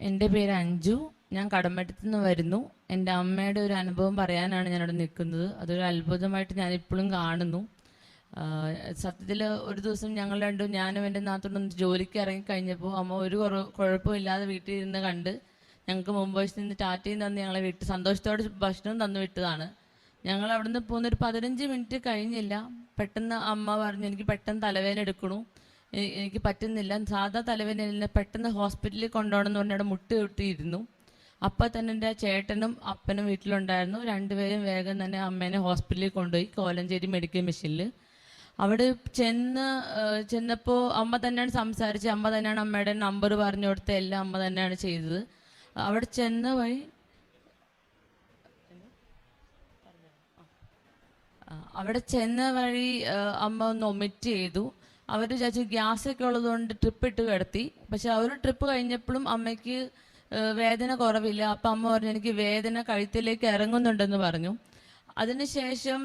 എന്റെ പേര് അഞ്ജു. ഞാൻ കടമ്പറ്റത്ത് നിന്ന് വരുന്നു. എന്റെ അമ്മയുടെ ഒരു അനുഭവം പറയാനാണ് ഞാനിവിടെ നിൽക്കുന്നത്. അതൊരു അത്ഭുതമായിട്ട് ഞാൻ ഇപ്പോഴും കാണുന്നു സത്യത്തിൽ ഒരു ദിവസം ഞങ്ങൾ രണ്ടും ഞാനും എന്റെ നാത്തോണ്ടും ജോലിക്ക് ഇറങ്ങിക്കഴിഞ്ഞപ്പോൾ അമ്മ ഒരു കുഴപ്പമില്ലാതെ വീട്ടിൽ ഇരുന്ന് കണ്ട് ഞങ്ങൾക്ക് വശത്ത് നിന്ന് ടാറ്റയും തന്ന് ഞങ്ങളെ വീട്ടിൽ സന്തോഷത്തോടെ ഭക്ഷണം തന്നു വിട്ടതാണ്. ഞങ്ങൾ അവിടുന്ന് പോകുന്ന ഒരു പതിനഞ്ച് മിനിറ്റ് കഴിഞ്ഞില്ല. പെട്ടെന്ന് അമ്മ പറഞ്ഞു എനിക്ക് പെട്ടെന്ന് തലവേദന എടുക്കണു. എനിക്ക് പറ്റുന്നില്ല. സാധാ തലവേദന പെട്ടെന്ന് ഹോസ്പിറ്റലിൽ കൊണ്ടുപോകണം എന്ന് പറഞ്ഞാൽ മുട്ട് കിട്ടിയിരുന്നു അപ്പം തന്നെ എന്റെ ചേട്ടനും അപ്പനും വീട്ടിലുണ്ടായിരുന്നു. രണ്ടുപേരും വേഗം തന്നെ അമ്മേനെ ഹോസ്പിറ്റലിൽ കൊണ്ടുപോയി കോലഞ്ചേരി മെഡിക്കൽ മിഷനിൽ. അവിടെ ചെന്ന് ചെന്നപ്പോൾ അമ്മ തന്നെയാണ് സംസാരിച്ചത്. അമ്മ തന്നെയാണ് അമ്മയുടെ നമ്പർ പറഞ്ഞു കൊടുത്ത എല്ലാം അമ്മ തന്നെയാണ് ചെയ്തത്. അവിടെ ചെന്ന വഴി അവിടെ ചെന്ന വഴി അമ്മ ഒന്ന് ഒമിറ്റ് ചെയ്തു. അവർ വിചാരിച്ചു ഗ്യാസ് ഒക്കെ ഉള്ളതുകൊണ്ട് ട്രിപ്പ് ഇട്ട് കിടത്തി. പക്ഷെ ഒരു ട്രിപ്പ് കഴിഞ്ഞപ്പോഴും അമ്മയ്ക്ക് വേദന കുറവില്ല. അപ്പം അമ്മ പറഞ്ഞു എനിക്ക് വേദന കഴുത്തിലേക്ക് ഇറങ്ങുന്നുണ്ടെന്ന് പറഞ്ഞു. അതിനുശേഷം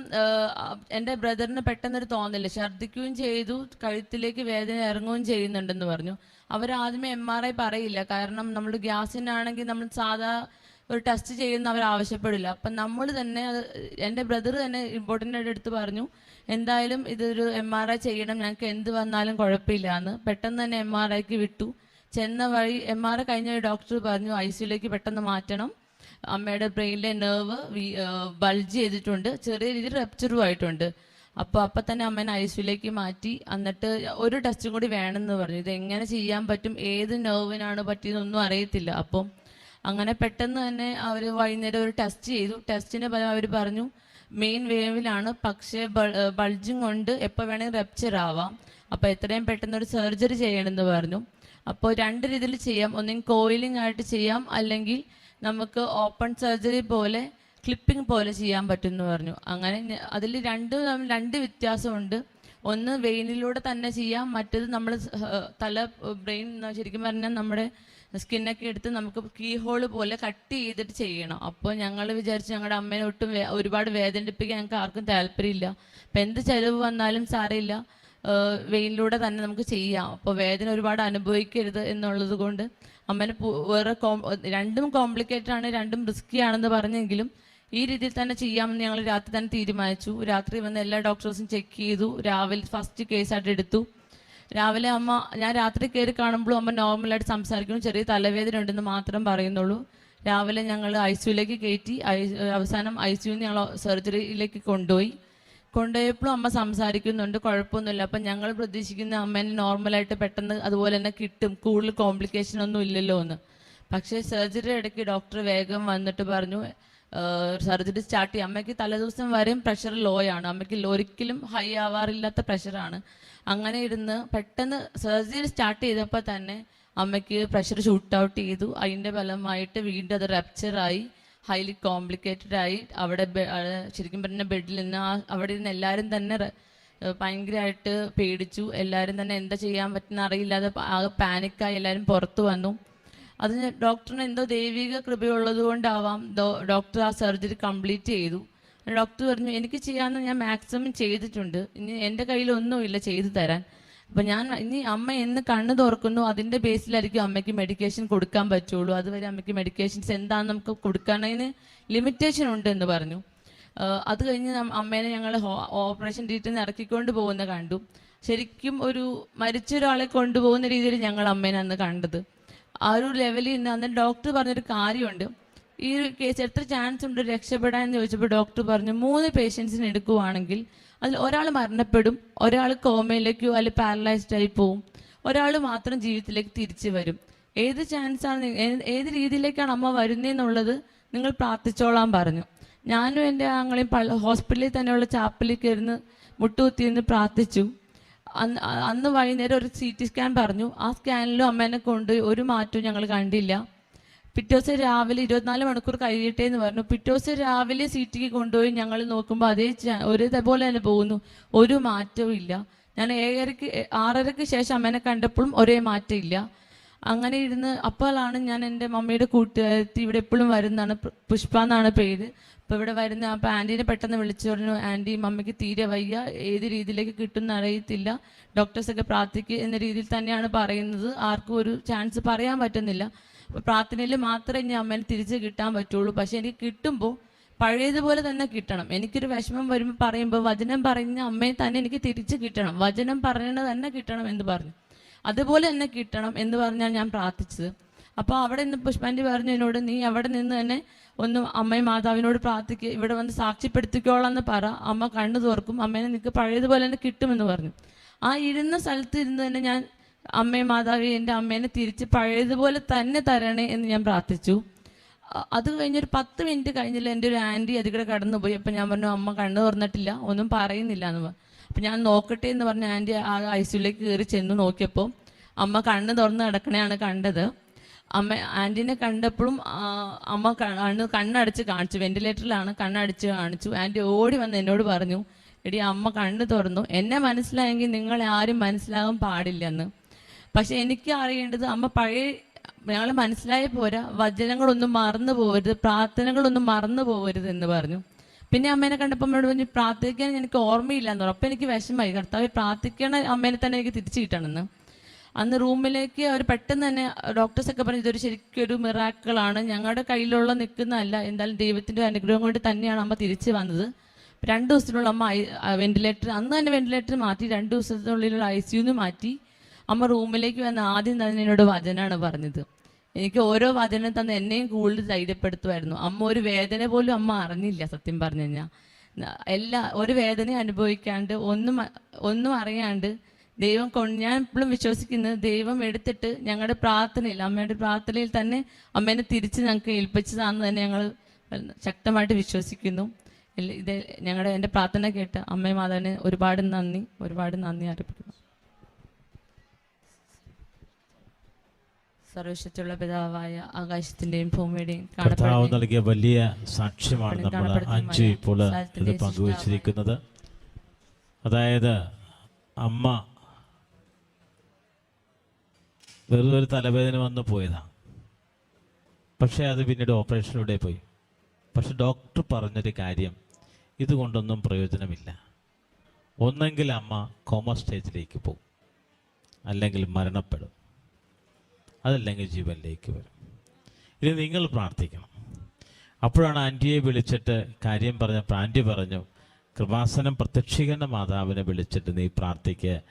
എന്റെ ബ്രദറിന് പെട്ടെന്നൊരു തോന്നില്ല ഛർദ്ദിക്കുകയും ചെയ്തു. കഴുത്തിലേക്ക് വേദന ഇറങ്ങുകയും ചെയ്യുന്നുണ്ടെന്ന് പറഞ്ഞു. അവരാദ്യമേ എം ആർ ഐ പറയില്ല. കാരണം നമ്മൾ ഗ്യാസിനാണെങ്കിൽ നമ്മൾ സാധാ ഒരു ടെസ്റ്റ് ചെയ്യുന്ന അവർ ആവശ്യപ്പെടില്ല. അപ്പം നമ്മൾ തന്നെ അത് എന്റെ ബ്രദർ തന്നെ ഇമ്പോർട്ടന്റ് ആയിട്ട് എടുത്ത് പറഞ്ഞു എന്തായാലും ഇതൊരു എം ആർ ഐ ചെയ്യണം. ഞങ്ങൾക്ക് എന്ത് വന്നാലും കുഴപ്പമില്ല എന്ന്. പെട്ടെന്ന് തന്നെ എം ആർ ഐക്ക് വിട്ടു. ചെന്ന വഴി എം ആർ ഐ കഴിഞ്ഞ ഡോക്ടർ പറഞ്ഞു ഐ സിയിലേക്ക് പെട്ടെന്ന് മാറ്റണം. അമ്മയുടെ ബ്രെയിനിലെ നെർവ് ബൾജ് ചെയ്തിട്ടുണ്ട്. ചെറിയ രീതിയിൽ റെപ്ചറും ആയിട്ടുണ്ട്. അപ്പോൾ അപ്പം തന്നെ അമ്മേനെ ഐ സിയിലേക്ക് മാറ്റി. എന്നിട്ട് ഒരു ടെസ്റ്റും കൂടി വേണമെന്ന് പറഞ്ഞു. ഇത് എങ്ങനെ ചെയ്യാൻ പറ്റും? ഏത് നെർവിനാണ് പറ്റിയതൊന്നും അറിയത്തില്ല. അപ്പം അങ്ങനെ പെട്ടെന്ന് തന്നെ അവർ വൈകുന്നേരം ഒരു ടെസ്റ്റ് ചെയ്തു. ടെസ്റ്റിന്റെ ഫലം അവർ പറഞ്ഞു മെയിൻ വേവിലാണ് പക്ഷേ ബൾജിങ് കൊണ്ട് എപ്പോൾ വേണമെങ്കിൽ റെപ്ചർ ആവാം. അപ്പോൾ എത്രയും പെട്ടെന്ന് ഒരു സർജറി ചെയ്യണമെന്ന് പറഞ്ഞു. അപ്പോൾ രണ്ട് രീതിയിൽ ചെയ്യാം. ഒന്നെങ്കിൽ കോയിലിംഗ് ആയിട്ട് ചെയ്യാം അല്ലെങ്കിൽ നമുക്ക് ഓപ്പൺ സർജറി പോലെ ക്ലിപ്പിംഗ് പോലെ ചെയ്യാൻ പറ്റും എന്ന് പറഞ്ഞു. അങ്ങനെ അതിൽ രണ്ട് രണ്ട് വ്യത്യാസമുണ്ട്. ഒന്ന് വെയിനിലൂടെ തന്നെ ചെയ്യാം മറ്റേത് നമ്മൾ തല ബ്രെയിൻ ശരിക്കും പറഞ്ഞാൽ നമ്മുടെ സ്കിന്നൊക്കെ എടുത്ത് നമുക്ക് കീ ഹോൾ പോലെ കട്ട് ചെയ്തിട്ട് ചെയ്യണം. അപ്പോൾ ഞങ്ങൾ വിചാരിച്ചു ഞങ്ങളുടെ അമ്മേനെ ഒട്ടും ഒരുപാട് വേദനിപ്പിക്കാൻ ഞങ്ങൾക്ക് ആർക്കും താല്പര്യമില്ല. അപ്പം എന്ത് ചിലവ് വന്നാലും സാരമില്ല. വെയിലിലൂടെ തന്നെ നമുക്ക് ചെയ്യാം. അപ്പോൾ വേദന ഒരുപാട് അനുഭവിക്കരുത് എന്നുള്ളത് കൊണ്ട് അമ്മേനെ വേറെ രണ്ടും കോംപ്ലിക്കേറ്റഡ് ആണ് രണ്ടും റിസ്കി ആണെന്ന് പറഞ്ഞെങ്കിലും ഈ രീതിയിൽ തന്നെ ചെയ്യാമെന്ന് ഞങ്ങൾ രാത്രി തന്നെ തീരുമാനിച്ചു. രാത്രി വന്ന് എല്ലാ ഡോക്ടേഴ്സും ചെക്ക് ചെയ്തു. രാവിലെ ഫസ്റ്റ് കേസായിട്ട് എടുത്തു. രാവിലെ അമ്മ ഞാൻ രാത്രി കയറി കാണുമ്പോഴും അമ്മ നോർമലായിട്ട് സംസാരിക്കുന്നു. ചെറിയ തലവേദന ഉണ്ടെന്ന് മാത്രം പറയുന്നുള്ളൂ. രാവിലെ ഞങ്ങൾ ഐ സിയുലേക്ക് കയറ്റി അവസാനം ഐ സിയുന്ന് ഞങ്ങൾ സർജറിയിലേക്ക് കൊണ്ടുപോയി. കൊണ്ടുപോയപ്പോഴും അമ്മ സംസാരിക്കുന്നുണ്ട് കുഴപ്പമൊന്നുമില്ല. അപ്പം ഞങ്ങൾ പ്രതീക്ഷിക്കുന്ന അമ്മേനെ നോർമലായിട്ട് പെട്ടെന്ന് അതുപോലെ തന്നെ കിട്ടും. കൂടുതൽ കോംപ്ലിക്കേഷൻ ഒന്നും ഇല്ലല്ലോ എന്ന് പക്ഷേ സർജറി ഇടയ്ക്ക് ഡോക്ടർ വേഗം വന്നിട്ട് പറഞ്ഞു സർജറി സ്റ്റാർട്ട് ചെയ്യും. അമ്മയ്ക്ക് തലേദിവസം വരെയും പ്രഷർ ലോ ആണ്. അമ്മയ്ക്ക് ഒരിക്കലും ഹൈ ആവാറില്ലാത്ത പ്രഷറാണ് അങ്ങനെ ഇരുന്ന് പെട്ടെന്ന് സർജറി സ്റ്റാർട്ട് ചെയ്തപ്പോൾ തന്നെ അമ്മയ്ക്ക് പ്രഷർ ഷൂട്ട് ഔട്ട് ചെയ്തു. അതിന്റെ ഫലമായിട്ട് വീണ്ടും അത് റപ്ചറായി ഹൈലി കോംപ്ലിക്കേറ്റഡ് ആയി. അവിടെ ശരിക്കും പറഞ്ഞ ബെഡിൽ നിന്ന് അവിടെ ഇരുന്ന് എല്ലാവരും തന്നെ ഭയങ്കരമായിട്ട് പേടിച്ചു. എല്ലാവരും തന്നെ എന്താ ചെയ്യാൻ പറ്റുന്ന അറിയില്ലാതെ ആകെ പാനിക്കായി എല്ലാവരും പുറത്തു വന്നു. അത് ഞാൻ- ഡോക്ടറിന് എന്തോ ദൈവിക കൃപയുള്ളത് കൊണ്ടാവാം ഡോക്ടർ ആ സർജറി കംപ്ലീറ്റ് ചെയ്തു. ഡോക്ടർ പറഞ്ഞു എനിക്ക് ചെയ്യാമെന്ന് ഞാൻ മാക്സിമം ചെയ്തിട്ടുണ്ട്. ഇനി എന്റെ കയ്യിലൊന്നുമില്ല ചെയ്തു തരാൻ. അപ്പം ഞാൻ ഇനി അമ്മ എന്ന് കണ്ണ് തുറക്കുന്നു അതിന്റെ ബേസിലായിരിക്കും അമ്മയ്ക്ക് മെഡിക്കേഷൻ കൊടുക്കാൻ പറ്റുള്ളൂ. അതുവരെ അമ്മയ്ക്ക് മെഡിക്കേഷൻസ് എന്താണെന്ന് നമുക്ക് കൊടുക്കാനതിന് ലിമിറ്റേഷൻ ഉണ്ട് എന്ന് പറഞ്ഞു. അത് കഴിഞ്ഞ് അമ്മേനെ ഞങ്ങൾ ഓപ്പറേഷൻ തിയേറ്ററിൽ നിന്ന് ഇറക്കിക്കൊണ്ട് പോകുന്ന കണ്ടു. ശരിക്കും ഒരു മരിച്ച ഒരാളെ കൊണ്ടുപോകുന്ന രീതിയിൽ ഞങ്ങൾ അമ്മേനെ അന്ന് കണ്ടത്. ആ ഒരു ലെവലിൽ നിന്ന് അന്ന് ഡോക്ടർ പറഞ്ഞൊരു കാര്യമുണ്ട്. ഈ ഒരു കേസ് എത്ര ചാൻസ് ഉണ്ട് രക്ഷപ്പെടാൻ എന്ന് ചോദിച്ചപ്പോൾ ഡോക്ടർ പറഞ്ഞു മൂന്ന് പേഷ്യൻസിന് എടുക്കുവാണെങ്കിൽ അതിൽ ഒരാൾ മരണപ്പെടും ഒരാൾ കോമയിലേക്കോ അല്ലെങ്കിൽ പാരലൈസ്ഡ് ആയി പോവും. ഒരാൾ മാത്രം ജീവിതത്തിലേക്ക് തിരിച്ചു വരും. ഏത് ചാൻസാണ് ഏത് രീതിയിലേക്കാണ് അമ്മ വരുന്നതെന്നുള്ളത് നിങ്ങൾ പ്രാർത്ഥിച്ചോളാൻ പറഞ്ഞു. ഞാനും എന്റെ ആങ്ങളെയും ഹോസ്പിറ്റലിൽ തന്നെയുള്ള ചാപ്പലിൽ കയറുന്ന മുട്ടുകുത്തിയിരുന്ന് പ്രാർത്ഥിച്ചു. അന്ന് അന്ന് വൈകുന്നേരം ഒരു സി ടി സ്കാൻ പറഞ്ഞു. ആ സ്കാനിലും അമ്മേനെ കൊണ്ട് ഒരു മാറ്റവും ഞങ്ങൾ കണ്ടില്ല. പിറ്റേ ദിവസം രാവിലെ ഇരുപത്തിനാല് മണിക്കൂർ കഴിയട്ടെ എന്ന് പറഞ്ഞു. പിറ്റേ ദിവസം രാവിലെ സീറ്റിക്ക് കൊണ്ടുപോയി ഞങ്ങൾ നോക്കുമ്പോൾ അതേ ഒരേപോലെ തന്നെ പോകുന്നു. ഒരു മാറ്റവും ഇല്ല. ഞാൻ ഏഴരക്ക് ആറരക്ക് ശേഷം അമ്മേനെ കണ്ടപ്പോഴും ഒരേ മാറ്റം ഇല്ല. അങ്ങനെ ഇരുന്ന് അപ്പോഴാണ് ഞാൻ എന്റെ മമ്മിയുടെ കൂട്ടുകാരത്തി ഇവിടെ എപ്പോഴും വരുന്നതാണ്. പുഷ്പ എന്നാണ് പേര്. അപ്പോൾ ഇവിടെ വരുന്ന അപ്പോൾ ആന്റീനെ പെട്ടെന്ന് വിളിച്ചു പറഞ്ഞു ആന്റി മമ്മിക്ക് തീരെ വയ്യ. ഏത് രീതിയിലേക്ക് കിട്ടുമെന്ന് അറിയത്തില്ല. ഡോക്ടേഴ്സൊക്കെ പ്രാർത്ഥിക്കുക എന്ന രീതിയിൽ തന്നെയാണ് പറയുന്നത്. ആർക്കും ഒരു ചാൻസ് പറയാൻ പറ്റുന്നില്ല. അപ്പോൾ പ്രാർത്ഥനയിൽ മാത്രമേ ഇനി അമ്മേനെ തിരിച്ച് കിട്ടാൻ പറ്റുള്ളൂ. പക്ഷേ എനിക്ക് കിട്ടുമ്പോൾ പഴയതുപോലെ തന്നെ കിട്ടണം. എനിക്കൊരു വിഷമം വരുമ്പോൾ പറയുമ്പോൾ വചനം പറഞ്ഞ അമ്മയെ തന്നെ എനിക്ക് തിരിച്ച് കിട്ടണം. വചനം പറഞ്ഞത് തന്നെ കിട്ടണം എന്ന് പറഞ്ഞു. അതുപോലെ തന്നെ കിട്ടണം എന്ന് പറഞ്ഞാൽ ഞാൻ പ്രാർത്ഥിച്ചത്. അപ്പോൾ അവിടെ നിന്ന് പുഷ്പാന്റെ പറഞ്ഞു എന്നോട് നീ അവിടെ നിന്ന് തന്നെ ഒന്ന് അമ്മയും മാതാവിനോട് പ്രാർത്ഥിക്കുക ഇവിടെ വന്ന് സാക്ഷ്യപ്പെടുത്തിക്കോളാം എന്ന് പറ. അമ്മ കണ്ണു തുറക്കും. അമ്മേനെ നിനക്ക് പഴയതുപോലെ തന്നെ കിട്ടുമെന്ന് പറഞ്ഞു. ആ ഇരുന്ന സ്ഥലത്ത് ഇരുന്ന് തന്നെ ഞാൻ അമ്മയും മാതാവി എന്റെ അമ്മേനെ തിരിച്ച് പഴയതുപോലെ തന്നെ തരണേ എന്ന് ഞാൻ പ്രാർത്ഥിച്ചു. അത് കഴിഞ്ഞൊരു പത്ത് മിനിറ്റ് കഴിഞ്ഞില്ല എന്റെ ഒരു ആന്റി അതികൂടെ കടന്നുപോയി. അപ്പം ഞാൻ പറഞ്ഞു അമ്മ കണ്ണു തുറന്നിട്ടില്ല ഒന്നും പറയുന്നില്ല എന്ന് പറഞ്ഞു. അപ്പം ഞാൻ നോക്കട്ടെ എന്ന് പറഞ്ഞ ആന്റി ആ ഐ സിയുലേക്ക് കയറി ചെന്ന് നോക്കിയപ്പോൾ അമ്മ കണ്ണ് തുറന്ന് കിടക്കണെയാണ് കണ്ടത്. അമ്മ ആന്റീനെ കണ്ടപ്പോഴും അമ്മ കണ്ണ് കണ്ണടച്ച് കാണിച്ചു വെന്റിലേറ്ററിലാണ് കണ്ണടച്ച് കാണിച്ചു. ആന്റി ഓടി വന്ന് എന്നോട് പറഞ്ഞു എടി അമ്മ കണ്ണ് തുറന്നു. എന്നെ മനസ്സിലായെങ്കിൽ നിങ്ങളെ ആരും മനസ്സിലാകാൻ പാടില്ലെന്ന്. പക്ഷെ എനിക്ക് അറിയേണ്ടത് അമ്മ പഴയ ഞങ്ങൾ മനസ്സിലായ പോരാ. വചനങ്ങളൊന്നും മറന്നു പോകരുത് പ്രാർത്ഥനകളൊന്നും മറന്നു പോകരുത് എന്ന് പറഞ്ഞു. പിന്നെ അമ്മേനെ കണ്ടപ്പോൾ അമ്മയോട് പറഞ്ഞു പ്രാർത്ഥിക്കാൻ എനിക്ക് ഓർമ്മയില്ല എന്ന് പറഞ്ഞു. എനിക്ക് വിഷമമായി. കർത്താവ് പ്രാർത്ഥിക്കണ അമ്മേനെ തന്നെ എനിക്ക് തിരിച്ചു കിട്ടണമെന്ന് അന്ന് റൂമിലേക്ക് അവർ പെട്ടെന്ന് തന്നെ ഡോക്ടേഴ്സൊക്കെ പറഞ്ഞു ഇതൊരു ശരിക്കും ഒരു മിറാക്കിളാണ് ഞങ്ങളുടെ കയ്യിലുള്ള നിൽക്കുന്നതല്ല എന്തായാലും ദൈവത്തിന്റെ അനുഗ്രഹം കൊണ്ട് തന്നെയാണ് അമ്മ തിരിച്ചു വന്നത്. രണ്ട് ദിവസത്തിനുള്ള അമ്മ വെന്റിലേറ്റർ അന്ന് തന്നെ വെന്റിലേറ്റർ മാറ്റി രണ്ട് ദിവസത്തിനുള്ളിലുള്ള ഐ സിയുന്ന് മാറ്റി അമ്മ റൂമിലേക്ക് വന്ന് ആദ്യം തന്നെ എന്നോട് വചനമാണ് പറഞ്ഞത്. എനിക്ക് ഓരോ വചനം തന്നെ എന്നെയും കൂടുതൽ ധൈര്യപ്പെടുത്തുമായിരുന്നു. അമ്മ ഒരു വേദന പോലും അമ്മ അറിഞ്ഞില്ല സത്യം പറഞ്ഞു കഴിഞ്ഞാൽ എല്ലാ ഒരു വേദനയും അനുഭവിക്കാണ്ട് ഒന്നും ഒന്നും അറിയാണ്ട് ദൈവം കൊണ്ട് ഞാൻ ഇപ്പോഴും വിശ്വസിക്കുന്നത് ദൈവം എടുത്തിട്ട് ഞങ്ങളുടെ പ്രാർത്ഥനയിൽ അമ്മയുടെ പ്രാർത്ഥനയിൽ തന്നെ അമ്മേനെ തിരിച്ച് ഞങ്ങൾക്ക് ഏൽപ്പിച്ചതാണെന്ന് തന്നെ ഞങ്ങൾ ശക്തമായിട്ട് വിശ്വസിക്കുന്നു. ഇത് ഞങ്ങളുടെ എന്റെ പ്രാർത്ഥന കേട്ട് അമ്മയും മാതാവിന് ഒരുപാട് നന്ദി ഒരുപാട് നന്ദി അറിയിക്കുന്നു സർവശക്തിയുള്ള പിതാവായ ആകാശത്തിന്റെയും ഭൂമിയുടെയും കർത്താവ് നൽകിയ വലിയ സാക്ഷ്യമാണ് നമ്മൾ അഞ്ച് അഞ്ചു ഇപ്പോൾ ഇത് പങ്കുവച്ചിരിക്കുന്നത്. അതായത് അമ്മ വെറുതെ ഒരു തലവേദന വന്ന് പോയതാ. പക്ഷേ അത് പിന്നീട് ഓപ്പറേഷനിലൂടെ പോയി. പക്ഷെ ഡോക്ടർ പറഞ്ഞൊരു കാര്യം ഇതുകൊണ്ടൊന്നും പ്രയോജനമില്ല. ഒന്നെങ്കിൽ അമ്മ കോമ സ്റ്റേജിലേക്ക് പോകും. അല്ലെങ്കിൽ മരണപ്പെടും. അതല്ലെങ്കിൽ ജീവനിലേക്ക് വരും. ഇത് നിങ്ങൾ പ്രാർത്ഥിക്കണം. അപ്പോഴാണ് ആന്റിയെ വിളിച്ചിട്ട് കാര്യം പറഞ്ഞപ്പോൾ ആന്റി പറഞ്ഞു കൃപാസനം പ്രത്യക്ഷീകരണ മാതാവിനെ വിളിച്ചിട്ട് നീ പ്രാർത്ഥിക്കുക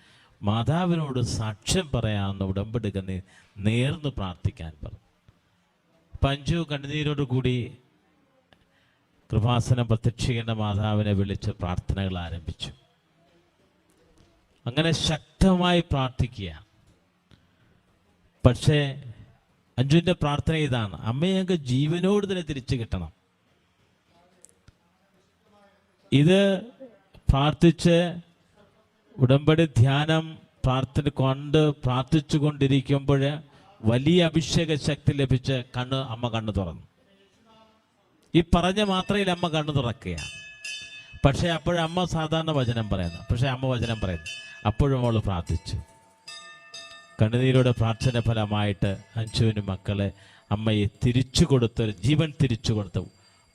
മാതാവിനോട് സാക്ഷ്യം പറയാമെന്ന് ഉടമ്പെടുക്ക നീ നേർന്ന് പ്രാർത്ഥിക്കാൻ പറഞ്ഞു. പഞ്ചു കണ്ണുനീരോട് കൂടി കൃപാസനം പ്രത്യക്ഷീകരണ മാതാവിനെ വിളിച്ച് പ്രാർത്ഥനകൾ ആരംഭിച്ചു. അങ്ങനെ ശക്തമായി പ്രാർത്ഥിക്കുക പക്ഷേ അഞ്ജുവിന്റെ പ്രാർത്ഥന ഇതാണ്. അമ്മയെ ഞങ്ങൾക്ക് ജീവനോട് തന്നെ തിരിച്ചു കിട്ടണം. ഇത് പ്രാർത്ഥിച്ച് ഉടമ്പടി ധ്യാനം പ്രാർത്ഥന കൊണ്ട് പ്രാർത്ഥിച്ചു കൊണ്ടിരിക്കുമ്പോൾ വലിയ അഭിഷേക ശക്തി ലഭിച്ച് കണ്ണ് അമ്മ കണ്ണു തുറന്നു. ഈ പറഞ്ഞ മാത്രയിൽ അമ്മ കണ്ണു തുറക്കുകയാണ്. പക്ഷേ അപ്പോഴമ്മ സാധാരണ വചനം പറയുന്നു. പക്ഷേ അമ്മ വചനം പറയുന്നു. അപ്പോഴും അവൾ പ്രാർത്ഥിച്ചു. കണ്ണുനീരോടെ പ്രാർത്ഥന ഫലമായിട്ട് അഞ്ചുവിന് മക്കളെ അമ്മയെ തിരിച്ചു കൊടുത്ത ജീവൻ തിരിച്ചു കൊടുത്ത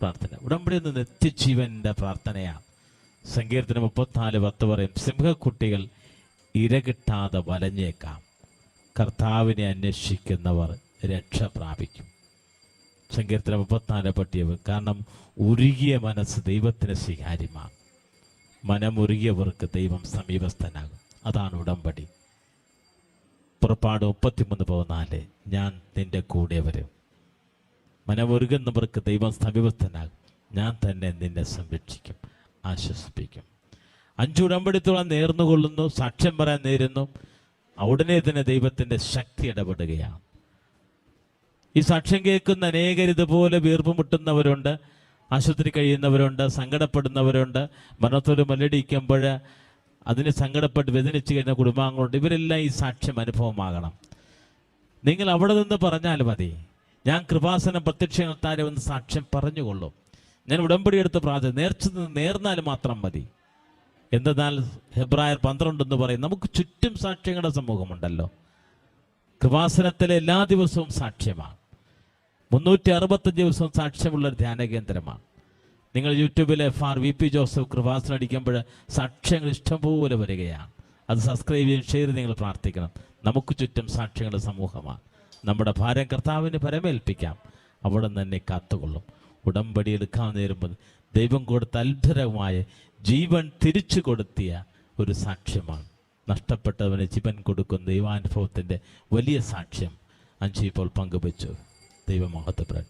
പ്രാർത്ഥന. ഉടമ്പടി നിന്ന് നിത്യജീവന്റെ പ്രാർത്ഥനയാണ് സങ്കീർത്തനം മുപ്പത്തിനാല് പത്ത് പറയും സിംഹക്കുട്ടികൾ ഇര കിട്ടാതെ വലഞ്ഞേക്കാം. കർത്താവിനെ അന്വേഷിക്കുന്നവർ രക്ഷ പ്രാപിക്കും. സങ്കീർത്തനം മുപ്പത്തിനാല് പട്ടിയവ് കാരണം ഉരുകിയ മനസ്സ് ദൈവത്തിന് സ്വീകാര്യമാണ്. മനമുരുകിയവർക്ക് ദൈവം സമീപസ്ഥനാകും. അതാണ് ഉടമ്പടി. പുറപ്പാട് മുപ്പത്തിമൂന്ന് പതിനാല്. ഞാൻ നിന്റെ കൂടെ വരും. മനമൊരുകുന്നവർക്ക് ദൈവം സമീപസ്ഥനാകും. ഞാൻ തന്നെ നിന്നെ സംരക്ഷിക്കും ആശ്വസിപ്പിക്കും. അഞ്ചു ഉടമ്പടിത്തോളം നേർന്നുകൊള്ളുന്നു സാക്ഷ്യം പറയാൻ നേരുന്നു. ഉടനെ തന്നെ ദൈവത്തിന്റെ ശക്തി ഇടപെടുകയാണ്. ഈ സാക്ഷ്യം കേൾക്കുന്ന അനേകർ ഇതുപോലെ വീർപ്പുമുട്ടുന്നവരുണ്ട് ആശുപത്രി കഴിയുന്നവരുണ്ട് സങ്കടപ്പെടുന്നവരുണ്ട്. മനത്തൊരു മല്ലടിക്കുമ്പോൾ അതിന് സങ്കടപ്പെട്ട് വ്യതിനിച്ച് കഴിഞ്ഞ കുടുംബാംഗങ്ങളുണ്ട്. ഇവരെല്ലാം ഈ സാക്ഷ്യം അനുഭവമാകണം. നിങ്ങൾ അവിടെ നിന്ന് പറഞ്ഞാൽ മതി. ഞാൻ കൃപാസനം പ്രത്യക്ഷത്താരെ ഒന്ന് സാക്ഷ്യം പറഞ്ഞുകൊള്ളും. ഞാൻ ഉടമ്പടി എടുത്ത് പ്രാർത്ഥന നിന്ന് നേർന്നാൽ മാത്രം മതി. എന്തെന്നാൽ ഹെബ്രായർ പന്ത്രണ്ട് എന്ന് പറയും നമുക്ക് ചുറ്റും സാക്ഷ്യങ്ങളുടെ സമൂഹമുണ്ടല്ലോ. കൃപാസനത്തിലെ എല്ലാ ദിവസവും സാക്ഷ്യമാണ്. മുന്നൂറ്റി അറുപത്തഞ്ച് ദിവസവും സാക്ഷ്യമുള്ള ധ്യാന കേന്ദ്രമാണ് നിങ്ങൾ യൂട്യൂബിലെ ഫാർ വി പി ജോസഫ് കൃപാസനം അടിക്കുമ്പോൾ സാക്ഷ്യങ്ങൾ ഇഷ്ടംപോലെ വരികയാണ്. അത് സബ്സ്ക്രൈബ് ചെയ്യും ഷെയർ നിങ്ങൾ പ്രാർത്ഥിക്കണം. നമുക്ക് ചുറ്റും സാക്ഷ്യങ്ങളുടെ സമൂഹമാണ്. നമ്മുടെ ഭാരം കർത്താവിന് പരമേൽപ്പിക്കാം. അവിടെ തന്നെ കാത്തുകൊള്ളും. ഉടമ്പടി എടുക്കാൻ നേരുമ്പോൾ ദൈവം കൊടുത്ത അത്ഭുതമായ ജീവൻ തിരിച്ചു കൊടുത്തിയ ഒരു സാക്ഷ്യമാണ്. നഷ്ടപ്പെട്ടവന് ജീവൻ കൊടുക്കുന്ന ദൈവാനുഭവത്തിന്റെ വലിയ സാക്ഷ്യം അഞ്ചു ഇപ്പോൾ പങ്കുവച്ചു. ദൈവമഹത്വപ്പെടട്ടെ.